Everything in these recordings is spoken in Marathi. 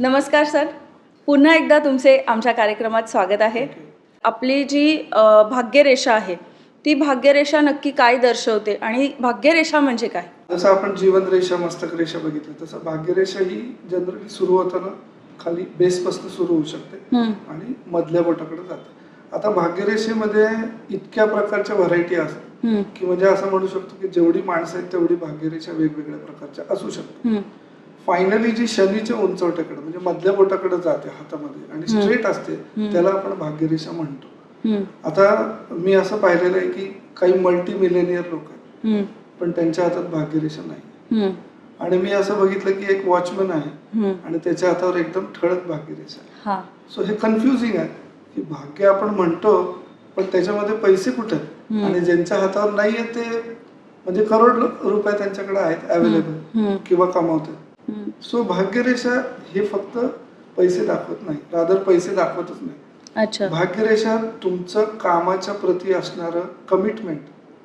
नमस्कार सर. पुन्हा एकदा तुमचे आमच्या कार्यक्रमात स्वागत आहे. आपली जी भाग्यरेषा आहे ती भाग्यरेषा नक्की काय दर्शवते आणि भाग्यरेषा म्हणजे काय? जसं आपण जीवनरेषा मस्तक रेषा बघितलं तसं भाग्यरेषा ही जनरली सुरू होताना खाली बेसपासून सुरू होऊ शकते आणि मधल्या बोटाकडे जाते. आता भाग्यरेषेमध्ये इतक्या प्रकारच्या व्हरायटी असतात की म्हणजे असं म्हणू शकतो की जेवढी माणसं आहेत तेवढी भाग्यरेषा वेगवेगळ्या प्रकारच्या असू शकतात. फायनली जी शनीच्या उंचवट्याकडे म्हणजे मधल्या बोटाकडे जाते हातामध्ये आणि. स्ट्रेट असते. त्याला आपण भाग्यरेषा म्हणतो आता मी असं पाहिलेलं आहे की काही मल्टी मिलेनियर लोक आहेत पण त्यांच्या हातात भाग्यरेषा नाही आणि मी असं बघितलं की एक वॉचमन आहे. आणि त्याच्या हातावर एकदम ठळक भाग्यरेषा आहे हा सो हे कन्फ्युजिंग आहे की भाग्य आपण म्हणतो पण त्याच्यामध्ये पैसे कुठे. आणि ज्यांच्या हातावर नाही आहे ते म्हणजे करोड रुपये त्यांच्याकडे आहेत अवेलेबल किंवा कमावतात. सो भाग्यरेषा हे फक्त पैसे दाखवत नाही. रादर पैसे दाखवतच नाही. अच्छा. भाग्यरेषा तुमचं कामाच्या प्रती असणारं कमिटमेंट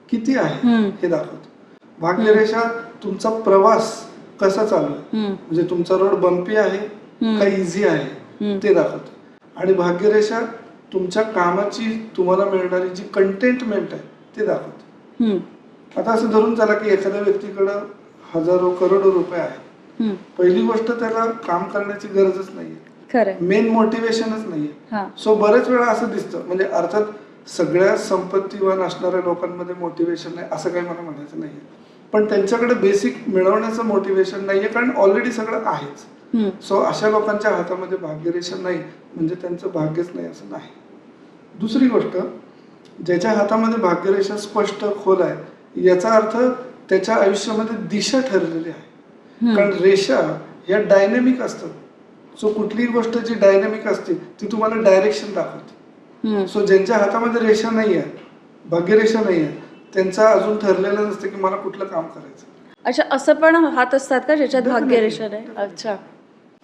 किती आहे. हे दाखवते. भाग्यरेषा तुमचा प्रवास कसा चालू आहे? म्हणजे तुमचा रोड बंपी आहे. का इझी आहे. ते दाखवते. आणि भाग्यरेषा तुमच्या कामाची तुम्हाला मिळणारी जी कंटेंटमेंट आहे ते दाखवते. आता असं धरून चला की एखाद्या व्यक्तीकडं हजारो करोडो रुपये आहेत. पहिली गोष्ट त्याला काम करण्याची गरजच नाहीये. मेन मोटिवेशनच नाहीये. हा. सो बरेच वेळा असं दिसतं म्हणजे अर्थात सगळ्या संपत्तीवान असणाऱ्या लोकांमध्ये मोटिवेशन नाही असं काही मला म्हणायचं नाहीये. पण त्यांच्याकडे बेसिक मिळवण्याचं मोटिवेशन नाहीये कारण ऑलरेडी सगळं आहेच. सो अशा लोकांच्या हातामध्ये भाग्यरेषा नाही म्हणजे त्यांचं भाग्यच नाही असं नाही. दुसरी गोष्ट ज्याच्या हातामध्ये भाग्यरेषा स्पष्ट खोल आहे याचा अर्थ त्याच्या आयुष्यामध्ये दिशा ठरलेली आहे. कारण रेषा ह्या डायनेमिक असतात. सो कुठलीही गोष्ट जी डायनेमिक असते ती तुम्हाला डायरेक्शन दाखवते. सो ज्यांच्या हातामध्ये रेषा नाही आहे भाग्यरेषा नाही आहे त्यांचा अजून ठरलेलं नसतं की मला कुठलं काम करायचं अच्छा असं पण हात असतात का ज्याच्यात. भाग्यरेषा नाही? अच्छा.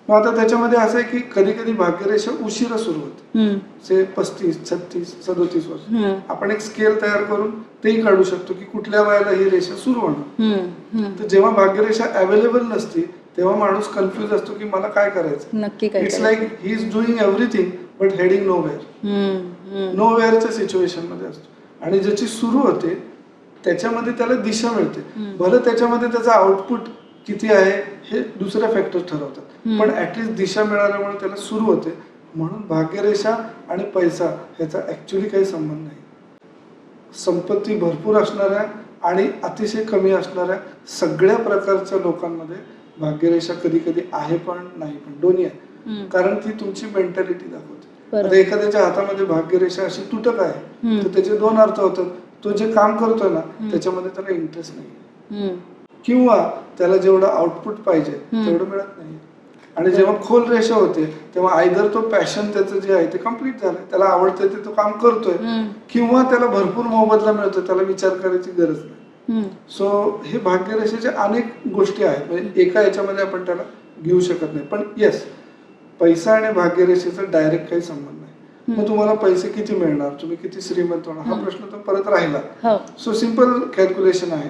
मग आता त्याच्यामध्ये असं आहे की कधी कधी भाग्यरेषा उशिरा सुरू होते. से पस्तीस छत्तीस सदोतीस वर्ष. आपण एक स्केल तयार करून तेही काढू शकतो की कुठल्या वयाला ही रेषा सुरू होणार. तर जेव्हा भाग्यरेषा अवेलेबल नसते तेव्हा माणूस कन्फ्युज असतो की मला काय करायचं नक्की it's? Like he is doing everything but heading nowhere. No वेअरच्या सिच्युएशनमध्ये असतो. आणि ज्याची सुरू होते त्याच्यामध्ये त्याला दिशा मिळते. भलं त्याच्यामध्ये त्याचा आउटपुट किती आहे हे दुसऱ्या फॅक्टर ठरवतात. पण ऍटलिस्ट दिशा मिळाल्यामुळे त्याला सुरू होते म्हणून भाग्यरेषा आणि पैसा ह्याचा ऍक्च्युली काही संबंध नाही संपत्ती भरपूर असणाऱ्या आणि अतिशय कमी असणाऱ्या सगळ्या प्रकारच्या लोकांमध्ये भाग्यरेषा कधी कधी आहे पण नाही पण दोन्ही आहे. कारण ती तुमची मेंटॅलिटी दाखवते. आता एखाद्याच्या हातामध्ये भाग्यरेषा अशी तुटक आहे. तर त्याचे दोन अर्थ होतात तो जे काम करतोय ना. त्याच्यामध्ये त्याला इंटरेस्ट नाही किंवा त्याला जेवढं आउटपुट पाहिजे. तेवढं मिळत नाही. आणि जेव्हा खोल रेषा होते तेव्हा आयदर तो पॅशन त्याचं जे आहे ते कंप्लीट झालंय. त्याला आवडतंय ते तो काम करतोय. किंवा त्याला भरपूर मोबदला मिळतोय त्याला विचार करायची गरज नाही. सो हे भाग्यरेषेच्या अनेक गोष्टी आहेत. म्हणजे एका याच्यामध्ये आपण त्याला घेऊ शकत नाही. पण येस पैसा आणि भाग्यरेषेचा डायरेक्ट काही संबंध नाही. मग तुम्हाला पैसे किती मिळणार? तुम्ही किती श्रीमंत होणार? हा. प्रश्न तर परत राहिला. हो. सो सिंपल कॅल्क्युलेशन आहे.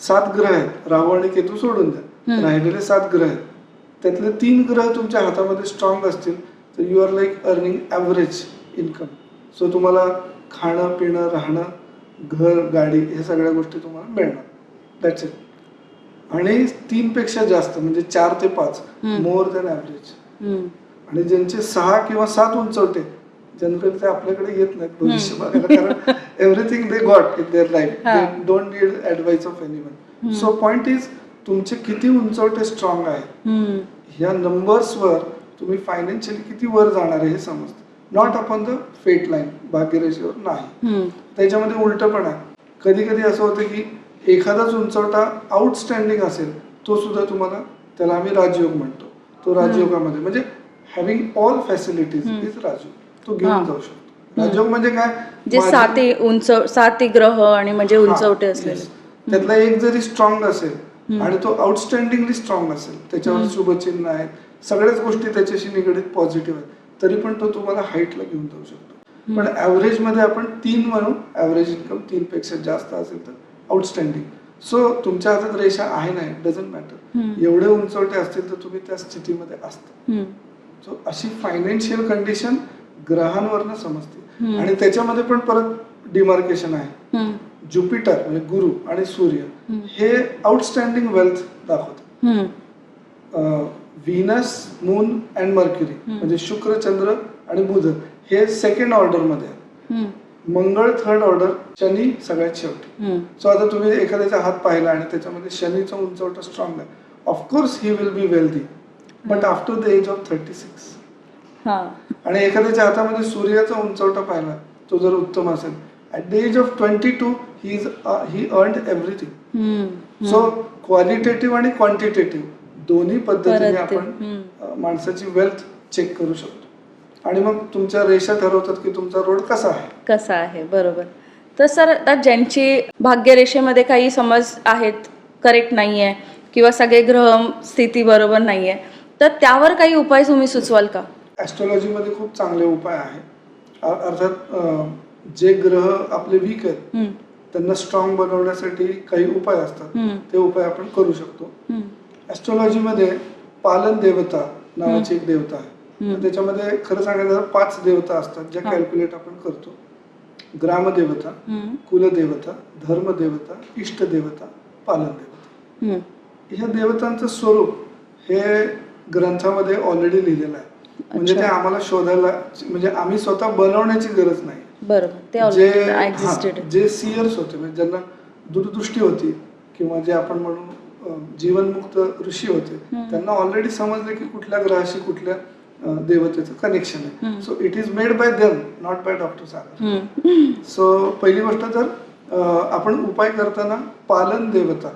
सात ग्रह आहेत. राहू आणि केतू सोडून द्या. राहिलेले सात ग्रह आहेत. त्यातले तीन ग्रह तुमच्या हातामध्ये स्ट्रॉंग असतील तर you are like earning average income so तुम्हाला खाणं पिणं राहणं घर गाडी हे सगळ्या गोष्टी तुम्हाला मिळणार. दॅट्स इट आणि तीन पेक्षा जास्त म्हणजे चार ते पाच. मोर दॅन ॲव्हरेज आणि ज्यांचे सहा किंवा सात उंचवटे जनरली ते आपल्याकडे येत नाहीत भविष्य बघायला कारण everything they got in their life. They don't need advice of anyone. So point is तुमचे किती उंचवटे स्ट्रॉंग आहेत हम्म, ह्या नंबर्सवर तुम्ही फायनान्शियली किती वर जाणार आहे हे समजतं. Not upon the fate line भाग्यरेषेवर नाही. त्याच्यामध्ये उलट पण आहे. कधी कधी असं होतं की एखादाच उंचवटा आउटस्टँडिंग असेल तो सुद्धा तुम्हाला त्याला आम्ही राजयोग म्हणतो. तो राजयोगामध्ये. म्हणजे having all facilities. Is rajyog. तो. घेऊन जाऊ शकतो राजयोग म्हणजे काय जे साती उंच साती ग्रह आणि म्हणजे उंचवटे yes. त्यातला एक जरी स्ट्रॉंग असेल. आणि तो आउटस्टँडिंगली स्ट्रॉंग असेल त्याच्यावर. शुभचिन्ह आहेत सगळ्याच गोष्टी त्याच्याशी निगडीत पॉझिटिव्ह आहेत तरी पण तो तुम्हाला हाईटला घेऊन जाऊ शकतो पण ऍव्हरेजमध्ये आपण तीन म्हणू ऍव्हरेज इन्कम तीन पेक्षा जास्त असेल तर आउटस्टँडिंग सो तुमच्या हातात रेषा आहे नाही डझंट मॅटर. एवढे उंचवटे असतील तर तुम्ही त्या स्थितीमध्ये असता. सो अशी फायनान्शियल कंडिशन ग्रहांवरनं समजते. आणि त्याच्यामध्ये पण परत डिमार्केशन आहे. ज्युपिटर म्हणजे गुरु आणि सूर्य. हे आउटस्टँडिंग वेल्थ दाखवतात हम्म. Venus moon and Mercury. म्हणजे शुक्र चंद्र आणि बुध हे सेकंड ऑर्डरमध्ये आहेत. मंगळ थर्ड ऑर्डर शनी सगळ्यात शेवटी. सो आता तुम्ही एखाद्याचा हात पाहिला आणि त्याच्यामध्ये शनीचा उंचवटा स्ट्रॉंग आहे of course he will be wealthy but after the age of thirty six आणि एखाद्याच्या हातामध्ये सूर्याचा उंचवटा पाहिला तो जर उत्तम असेल. At the age of twenty two he is he earn everything. So qualitative आणि क्वांटिटेटिव्ह दोन्ही पद्धतीने. आपण माणसाची वेल्थ चेक करू शकतो. आणि मग तुमच्या रेषा ठरवतात की तुमचा रोड कसा आहे? कसा आहे? बरोबर. तर सर आता ज्यांची भाग्यरेषेमध्ये काही समज आहेत करेक्ट नाही आहे किंवा सगळे ग्रह स्थिती बरोबर नाही आहे तर त्यावर काही उपाय तुम्ही सुचवाल का? ॲस्ट्रॉलॉजीमध्ये खूप चांगले उपाय आहे अ- अर्थात जे ग्रह आपले वीक आहेत. त्यांना स्ट्रॉंग बनवण्यासाठी काही उपाय असतात. ते उपाय आपण करू शकतो. ॲस्ट्रॉलॉजीमध्ये पालन देवता नावाची एक देवता आहे त्याच्यामध्ये खरं सांगायचं पाच देवता असतात ज्या. कॅल्क्युलेट आपण करतो ग्रामदेवता. कुलदेवता धर्मदेवता इष्टदेवता पालनदेवता हम्म. ह्या देवतांचं स्वरूप हे ग्रंथामध्ये ऑलरेडी लिहिलेलं आहे म्हणजे ते. आम्हाला शोधायला म्हणजे आम्ही स्वतः बनवण्याची गरज नाही बरोबर जे जे सियर्स होते म्हणजे ज्यांना दूरदृष्टी होती किंवा जे आपण म्हणू जीवनमुक्त ऋषी होते. त्यांना ऑलरेडी समजले की कुठल्या ग्रहाशी कुठल्या देवतेचं कनेक्शन आहे. So it is made by them not by doctor Sagar so पहिली गोष्ट तर आपण उपाय करताना पालन देवता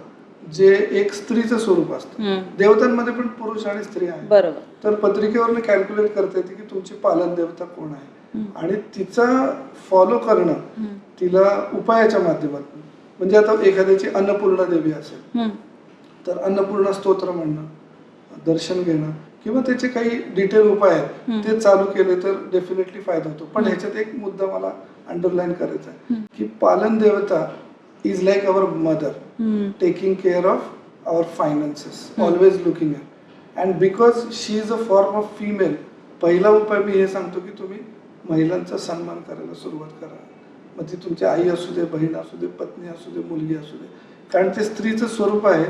जे एक स्त्रीचं स्वरूप असतं देवतांमध्ये पण पुरुष आणि स्त्री आहे बरोबर तर पत्रिकेवरनं कॅल्क्युलेट करता येते की तुमची पालन देवता कोण आहे. आणि तिचा फॉलो करणं. तिला उपायाच्या माध्यमातून म्हणजे आता एखाद्याची अन्नपूर्णा देवी असेल. तर अन्नपूर्णा स्तोत्र म्हणणं दर्शन घेणं किंवा त्याचे काही डिटेल उपाय आहेत. ते चालू केले तर डेफिनेटली फायदा होतो पण. ह्याच्यात एक मुद्दा मला अंडरलाईन करायचा आहे. की पालन देवता is like our mother hmm. taking care of our finances, Hmm. always looking at. And because she is a form of female, पहिला उपाय मी हे सांगतो की तुम्ही महिलांचा सन्मान करायला सुरुवात करा मग ती तुमची आई असू दे बहीण असू दे पत्नी असू दे मुलगी असू दे कारण ते स्त्रीचं स्वरूप आहे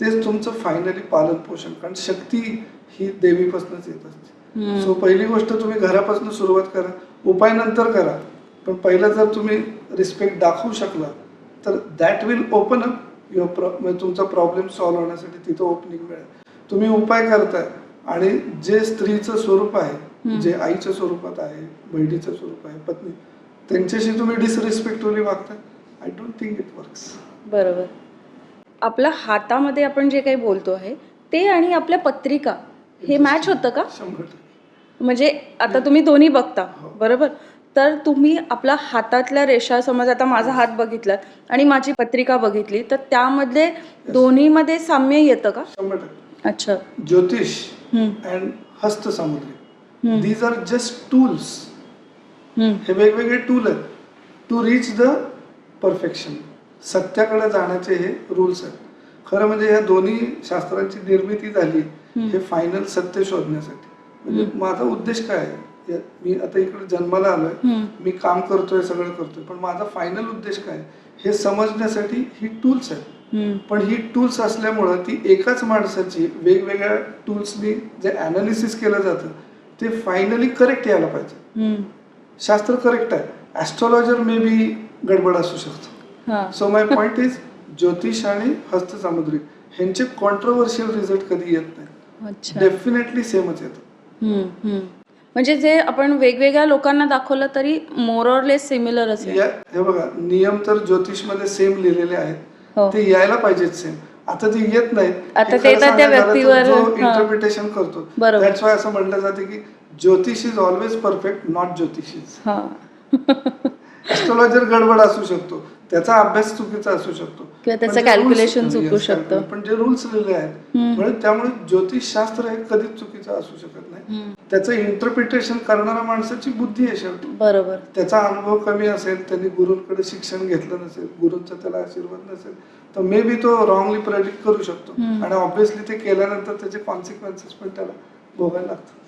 तेच तुमचं फायनली पालन पोषण कारण शक्ती ही देवीपासूनच येत असते. सो पहिली गोष्ट तुम्ही घरापासून सुरुवात करा उपाय नंतर करा पण पहिला जर तुम्ही रिस्पेक्ट दाखवू शकला तर that will open up your pro म्हणजे तुमचा प्रॉब्लेम सॉल्व्ह होण्यासाठी तिथं ओपनिंग मिळेल. तुम्ही उपाय करताय. आणि जे स्त्रीचं स्वरूप आहे. जे आईच्या स्वरूपात आहे बहिणीचं स्वरूप आहे पत्नी त्यांच्याशी तुम्ही डिसरिस्पेक्टफुली वागताय. I don't think it works बरोबर. आपल्या हातामध्ये आपण जे काही बोलतो आहे ते आणि आपल्या पत्रिका हे मॅच होतं का? शंभर म्हणजे आता तुम्ही दोन्ही बघता. हो. बरोबर? तर तुम्ही आपला हातातल्या रेषा समज आता माझा हात बघितलात आणि माझी पत्रिका बघितली तर त्यामध्ये दोन्हीमध्ये साम्य येतं का? अच्छा. Jyotish and hastasamudri. These are just tools हे वेगवेगळे टूल आहेत. टू रीच द परफेक्शन सत्याकडे जाण्याचे हे रूल्स आहेत. खरं म्हणजे या दोन्ही शास्त्रांची निर्मिती झाली. हे फायनल सत्य शोधण्यासाठी. म्हणजे. माझा उद्देश काय आहे? मी आता इकडे जन्माला आलोय. मी काम करतोय सगळं करतोय. पण माझा फायनल उद्देश काय? हे समजण्यासाठी ही टूल्स आहेत. पण ही टूल्स असल्यामुळं ती एकाच माणसाची वेगवेगळ्या टूल्सनी जे अनालिसिस केलं जातं ते फायनली करेक्ट यायला पाहिजे. शास्त्र करेक्ट आहे. ऍस्ट्रॉलॉजर मे बी गडबड असू शकतो. हा. सो माय पॉइंट इज ज्योतिष आणि हस्तसामुद्रिक ह्यांचे कॉन्ट्रोवर्शियल रिझल्ट कधी येत नाही. डेफिनेटली सेमच येतं. म्हणजे जे आपण वेगवेगळ्या लोकांना दाखवलं तरी मोरलेस सिमिलर असेल. या हे बघा नियम तर ज्योतिषमध्ये सेम लिहिलेले आहेत. हो. ते यायला पाहिजेत सेम आता ते येत नाहीत. आता ते तर त्या व्यक्तीवर- हा. इंटरप्रिटेशन करतो बरोबर. दॅट्स वाय असं म्हटलं जाते की jyotish is always perfect not jyotish is हा. ऍस्ट्रॉलॉजर गडबड असू शकतो. त्याचा अभ्यास चुकीचा असू शकतो किंवा त्याचं पण जे rules- calculation चुकू शकतं. पण जे रुल्स लिहिले आहेत. म्हणजे त्यामुळे ज्योतिषशास्त्र हे कधीच चुकीचं असू शकत नाही. त्याचं इंटरप्रिटेशन करणारा माणसाची बुद्धी आहे शेवटी बरोबर त्याचा अनुभव कमी असेल त्यांनी गुरुंकडे शिक्षण घेतलं नसेल गुरुंचा त्याला आशीर्वाद नसेल तर मे बी तो रॉंगली प्रेडिक्ट करू शकतो. आणि ऑब्व्हियसली ते केल्यानंतर त्याचे कॉन्सिक्वेन्सेस पण त्याला भोगायला लागतात